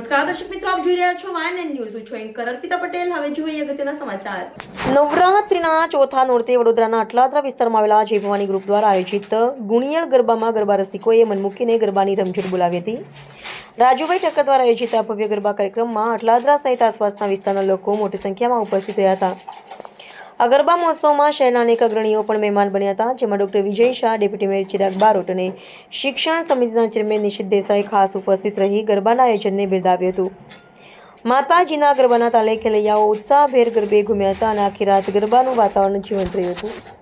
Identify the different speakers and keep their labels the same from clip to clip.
Speaker 1: નમસ્કાર, દર્શક મિત્રો, આપ જોઈ રહ્યા છો વાયન ન્યૂઝ. છું એન્કર અર્પિતા પટેલ. હવે જોઈએ અગત્યના સમાચાર. નવરાત્રિના ચોથા નોરતે વડોદરાના અટલાદરા વિસ્તારમાં આવેલા જય ભવાની ગ્રુપ દ્વારા આયોજિત ગુણિયળ ગરબામાં ગરબા રસિકોએ મન મૂકીને ગરબાની રમઝટ બોલાવી હતી. રાજુભાઈ ઠક્કર દ્વારા આયોજિત આ ભવ્ય ગરબા કાર્યક્રમમાં અટલાદરા સહિત આસપાસના વિસ્તારના લોકો મોટી સંખ્યામાં ઉપસ્થિત રહ્યા હતા. આ ગરબા મહોત્સવમાં શહેરના અનેક અગ્રણીઓ પણ મહેમાન બન્યા હતા, જેમાં doctor Vijay Shah, deputy mayor Chirag Barot અને શિક્ષણ સમિતિના ચેરમેન નિશિત દેસાઈ ખાસ ઉપસ્થિત રહી ગરબાના આયોજનને બિરદાવ્યું હતું. માતાજીના ગરબાના તાલે ખેલૈયાઓ ઉત્સાહભેર ગરબે ઘૂમ્યા હતા અને આખી રાત ગરબાનું વાતાવરણ જીવંત રહ્યું હતું.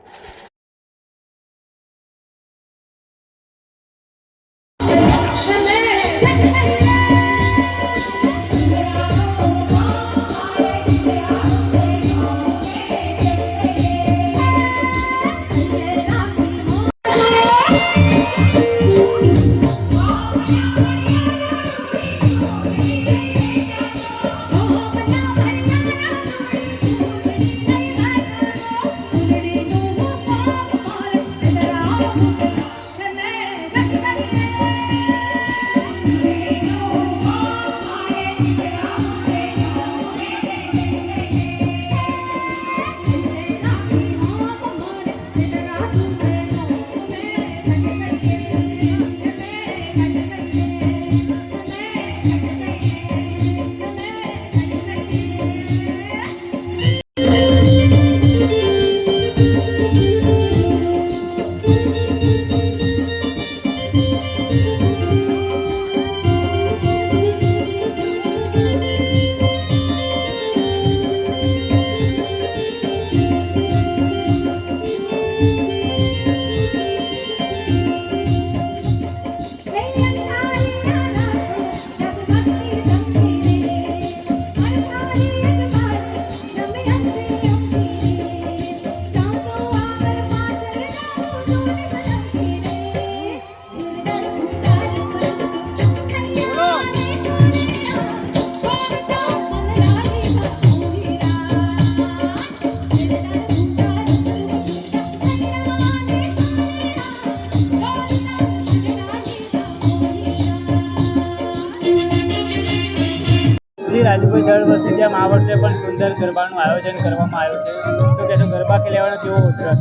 Speaker 2: રાજુભાઈ દર વર્ષે જેમ આ વર્ષે પણ સુંદર ગરબાનું આયોજન કરવામાં આવ્યું છે. તો કે ગરબા ખેલાવાનો કેવો ઉત્સાહ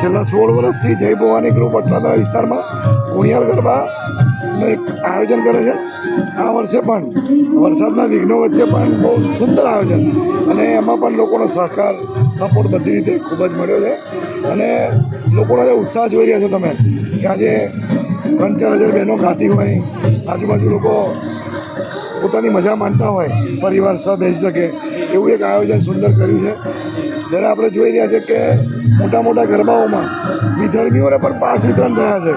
Speaker 3: છેલ્લા સોળ વર્ષથી જય ભવાની ગ્રુપ અટલાદરા વિસ્તારમાં કુણિયાર ગરબાનું એક આયોજન કરે છે. આ વર્ષે પણ વરસાદના વિઘ્નો વચ્ચે પણ બહુ સુંદર આયોજન અને એમાં પણ લોકોનો સહકાર, સપોર્ટ બધી રીતે ખૂબ જ મળ્યો છે. અને લોકોનો જે ઉત્સાહ જોઈ રહ્યા છો તમે કે આજે ત્રણ ચાર હજાર બહેનો ગાતી હોય, આજુબાજુ લોકો પોતાની મજા માણતા હોય પરિવાર સહ બેસી શકે એવું એક આયોજન સુંદર કર્યું છે. જ્યારે આપણે જોઈ રહ્યા છે કે મોટા મોટા ગરબાઓમાં વિધર્મીઓને પણ પાસ વિતરણ થયા છે.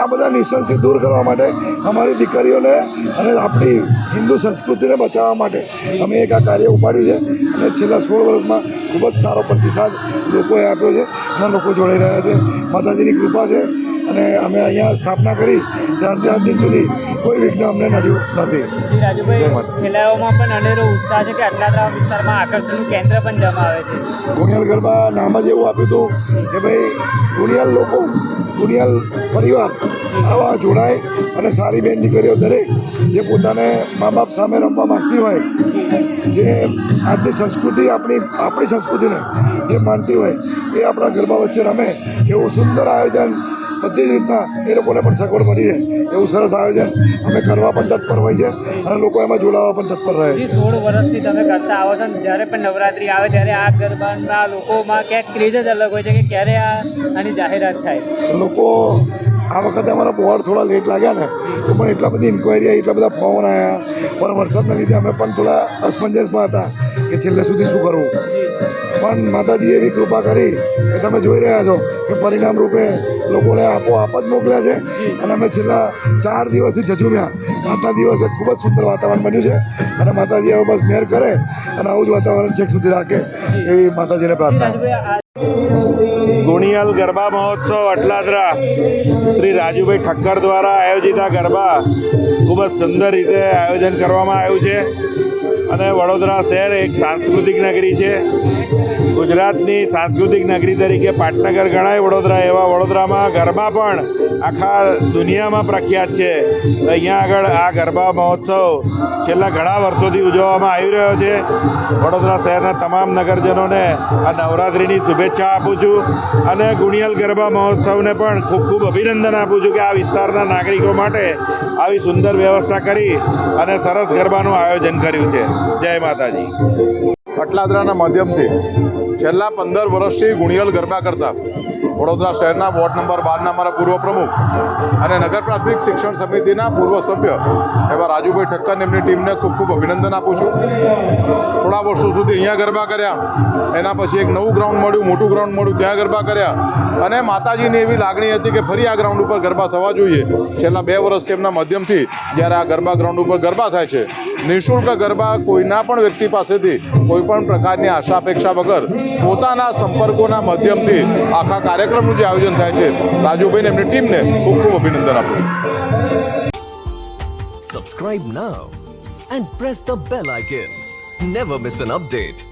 Speaker 3: આ બધા ન્યુસન્સથી દૂર કરવા માટે અમારી દીકરીઓને અને આપણી હિન્દુ સંસ્કૃતિને બચાવવા માટે અમે એક આ કાર્ય ઉપાડ્યું છે. અને છેલ્લા સોળ વર્ષમાં ખૂબ જ સારો પ્રતિસાદ લોકોએ આપ્યો છે. અને લોકો જોડાઈ રહ્યા છે. માતાજીની કૃપા છે. અને અમે અહીંયા સ્થાપના કરી ત્યારથી આજ દિન સુધી કોઈ વિઘ્ન અમને નડ્યું નથી.
Speaker 2: ખેલાડીઓમાં પણ અનેરો ઉત્સાહ છે કે આટલા વિસ્તારમાં આકર્ષણનું કેન્દ્ર પણ જમાવે છે.
Speaker 3: ગુણિયાલ ગરબા નામ જ એવું આપ્યું હતું કે ભાઈ ગુણિયાલ લોકો ગુણિયાલ પરિવાર આવા જોડાય અને સારી બેન દીકરીઓ દરેક જે પોતાને મા બાપ સામે રમવા માગતી હોય. જે આજની સંસ્કૃતિ આપણી આપણી સંસ્કૃતિને જે માનતી હોય એ આપણા ગરબા વચ્ચે રમે એવું સુંદર આયોજન બધી જ રીતના એ લોકોને પણ સગવડ મળી રહે. એવું સરસ આયોજન અમે કરવા પણ તત્પર હોય છે અને લોકો એમાં જોડાવા પણ તત્પર રહે છે.
Speaker 2: સોળ વર્ષથી તમે કરતા આવો છો ને જ્યારે પણ નવરાત્રિ આવે ત્યારે આ ગરબાના લોકોમાં ક્યાંક ક્રેઝ જ અલગ હોય છે કે ક્યારે આ આની જાહેરાત થાય.
Speaker 3: લોકો આ વખતે અમારા બોર્ડ થોડા લેટ લાગ્યા ને તો પણ એટલા બધી ઇન્ક્વાયરી આવી એટલા બધા ફોન આવ્યા પણ વરસાદના લીધે અમે પણ થોડા અસમંજસમાં હતા. કે છેલ્લે સુધી શું કરવું? પણ માતાજી એવી કૃપા કરી કે તમે જોઈ રહ્યા છો કે પરિણામ રૂપે લોકોને આપોઆપ જ મોકલ્યા છે. અને અમે છેલ્લા ચાર દિવસથી જજુમ્યા આજના દિવસે ખૂબ જ સુંદર વાતાવરણ બન્યું છે. અને માતાજી હવે બસ મેર કરે અને આવું જ વાતાવરણ છેક સુધી રાખે એવી માતાજીને પ્રાર્થના
Speaker 4: ગુણિયલ ગરબા મહોત્સવ અટલાદરા. શ્રી રાજુભાઈ ઠક્કર દ્વારા આયોજિત આ ગરબા ખૂબ જ સુંદર રીતે આયોજન કરવામાં આવ્યું છે. અને વડોદરા શહેર એક સાંસ્કૃતિક નગરી છે. ગુજરાતની સાંસ્કૃતિક નગરી તરીકે પાટનગર ગણાય વડોદરા, એવા વડોદરામાં ગરબા પણ આખા દુનિયામાં પ્રખ્યાત છે. અહીંયા આગળ આ ગરબા મહોત્સવ છેલ્લા ઘણા વર્ષોથી ઉજવવામાં આવી રહ્યો છે. વડોદરા શહેરના તમામ નગરજનોને આ નવરાત્રિની શુભેચ્છા આપું છું અને ગુણિયલ ગરબા મહોત્સવને પણ ખૂબ ખૂબ અભિનંદન આપું છું કે આ વિસ્તારના નાગરિકો માટે આવી સુંદર વ્યવસ્થા કરી અને સરસ ગરબાનું આયોજન કર્યું છે. જય માતાજી.
Speaker 5: અટલાદરાના માધ્યમથી છેલ્લા પંદર વર્ષથી ગુણિયલ ગરબા કરતા વડોદરા શહેરના વોર્ડ નંબર બારના અમારા પૂર્વ પ્રમુખ અને નગર પ્રાથમિક શિક્ષણ સમિતિના પૂર્વ સભ્ય એવા રાજુભાઈ ઠક્કર એમની ટીમને ખૂબ ખૂબ અભિનંદન આપું છું. થોડા વર્ષો સુધી અહીંયા ગરબા કર્યા. એના પછી એક નવું ગ્રાઉન્ડ મળ્યું, મોટું ગ્રાઉન્ડ મળ્યું, ત્યાં ગરબા કર્યા. અને માતાજીની એવી લાગણી હતી કે ફરી આ ગ્રાઉન્ડ ઉપર ગરબા થવા જોઈએ. છેલ્લા બે વર્ષથી એમના માધ્યમથી જ્યારે આ ગરબા ગ્રાઉન્ડ ઉપર ગરબા થાય છે નિઃશુલ્ક ગરબા કોઈના પણ વ્યક્તિ પાસેથી કોઈ પણ પ્રકારની આશા અપેક્ષા વગર પોતાના સંપર્કોના માધ્યમથી આખા કાર્યક્રમનું જે આયોજન થાય છે, રાજુભાઈને એમની ટીમને ખૂબ ખૂબ અભિનંદન આપું છું
Speaker 6: Subscribe now and press the bell icon never miss an update.